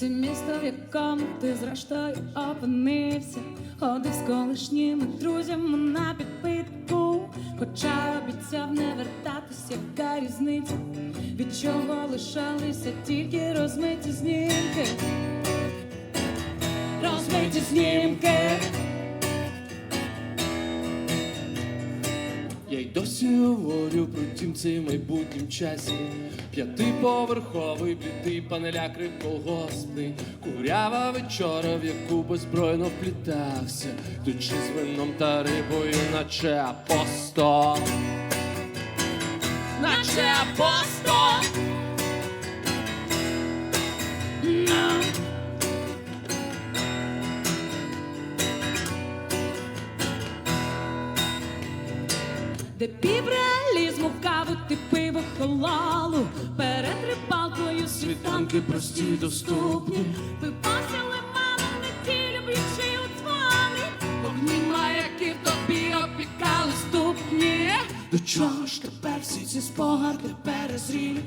Це місто, в якому ти зрештою опинився, ходив з колишніми друзями на підпитку, хоча обіцяв не вертатись, яка різниця, від чого лишалися тільки розмиті знімки, розмиті знімки. Досі говорю про тім цей майбутнім часі. П'ятиповерховий блідий панеляк колгоспний, курява вечора, в яку беззбройно вплітався, Тучи з вином та рибою, наче апостол. Наче апостол. Де півреалізму каву ти пиво колалу, Перед рибалкою світанки прості доступні. Випався лиманом неділю б'ючи у дзвони. Вогні в тобі опікали ступні. До чого ж тепер всі ці спогади перезрілі?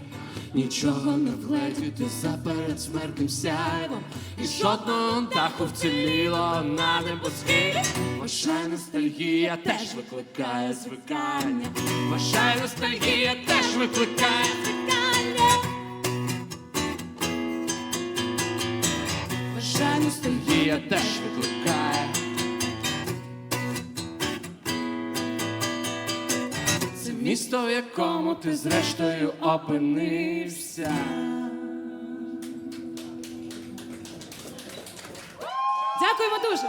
Нічого не вгледіти за передсмертним сяйвом. І жодного даху вціліло на небосхилі. Ваша ностальгія теж викликає звикання. Ваша ностальгія теж викликає Звикання. Бажаю ностальгії Дія теж викликає місто, в якому ти зрештою опинився Дякуємо дуже.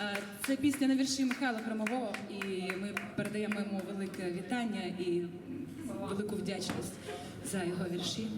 Е, Це пісня на вірші Михайла Хромового, і ми передаємо йому велике вітання і велику вдячність за його вірші.